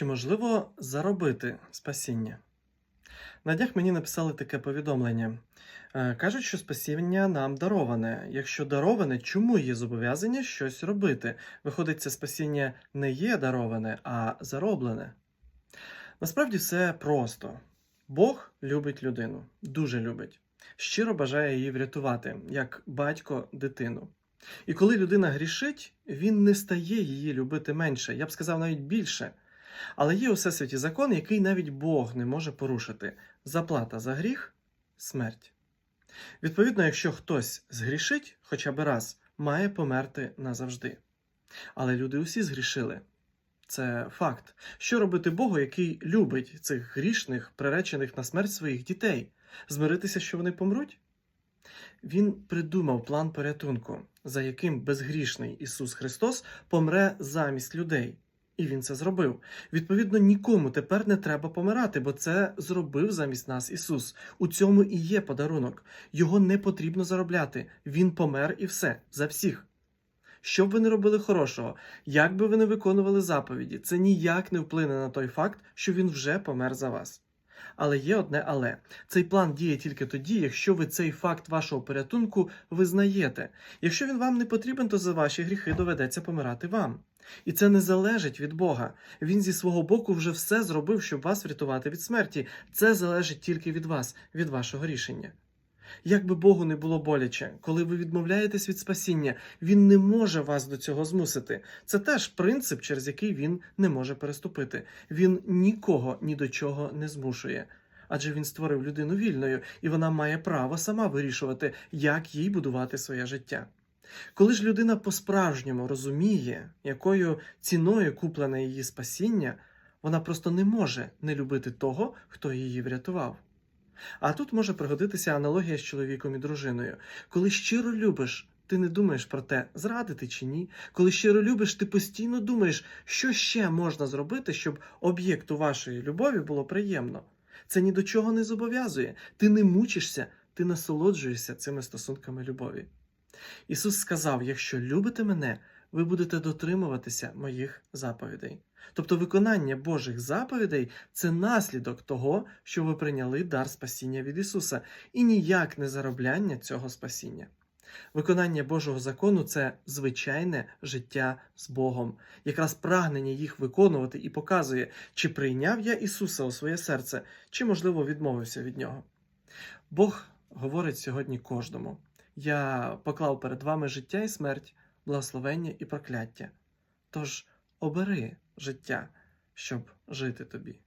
Чи можливо заробити спасіння? На днях мені написали таке повідомлення. Е, Кажуть, що спасіння нам дароване. Якщо дароване, чому є зобов'язання щось робити? Виходить, це спасіння не є дароване, а зароблене. Насправді все просто. Бог любить людину, дуже любить. Щиро бажає її врятувати, як батько дитину. І коли людина грішить, він не стає її любити менше, я б сказав навіть більше. Але є у всесвіті закон, який навіть Бог не може порушити. Заплата за гріх смерть. Відповідно, якщо хтось згрішить хоча б раз, має померти назавжди. Але люди усі згрішили. Це факт. Що робити Богу, який любить цих грішних, приречених на смерть своїх дітей? Змиритися, що вони помруть? Він придумав план порятунку, за яким безгрішний Ісус Христос помре замість людей. І він це зробив. Відповідно, нікому тепер не треба помирати, бо це зробив замість нас Ісус. У цьому і є подарунок. Його не потрібно заробляти. Він помер і все за всіх. Що б ви не робили хорошого, як би ви не виконували заповіді, це ніяк не вплине на той факт, що він вже помер за вас. Але є одне але. Цей план діє тільки тоді, якщо ви цей факт вашого порятунку визнаєте. Якщо він вам не потрібен, то за ваші гріхи доведеться помирати вам. І це не залежить від Бога. Він зі свого боку вже все зробив, щоб вас врятувати від смерті. Це залежить тільки від вас, від вашого рішення. Як би Богу не було боляче, коли ви відмовляєтесь від спасіння, Він не може вас до цього змусити. Це теж принцип, через який він не може переступити. Він нікого ні до чого не змушує. Адже він створив людину вільною, і вона має право сама вирішувати, як їй будувати своє життя. Коли ж людина по-справжньому розуміє, якою ціною куплене її спасіння, вона просто не може не любити того, хто її врятував. А тут може пригодитися аналогія з чоловіком і дружиною. Коли щиро любиш, ти не думаєш про те, зрадити чи ні. Коли щиро любиш, ти постійно думаєш, що ще можна зробити, щоб об'єкту вашої любові було приємно. Це ні до чого не зобов'язує. Ти не мучишся, ти насолоджуєшся цими стосунками любові. Ісус сказав: якщо любите мене, ви будете дотримуватися моїх заповідей. Тобто виконання Божих заповідей це наслідок того, що ви прийняли дар спасіння від Ісуса, і ніяк не заробляння цього спасіння. Виконання Божого закону це звичайне життя з Богом. Якраз прагнення їх виконувати і показує, чи прийняв я Ісуса у своє серце, чи, можливо, відмовився від нього. Бог говорить сьогодні кожному: Я поклав перед вами життя і смерть, благословення і прокляття. Тож обери життя, щоб жити тобі.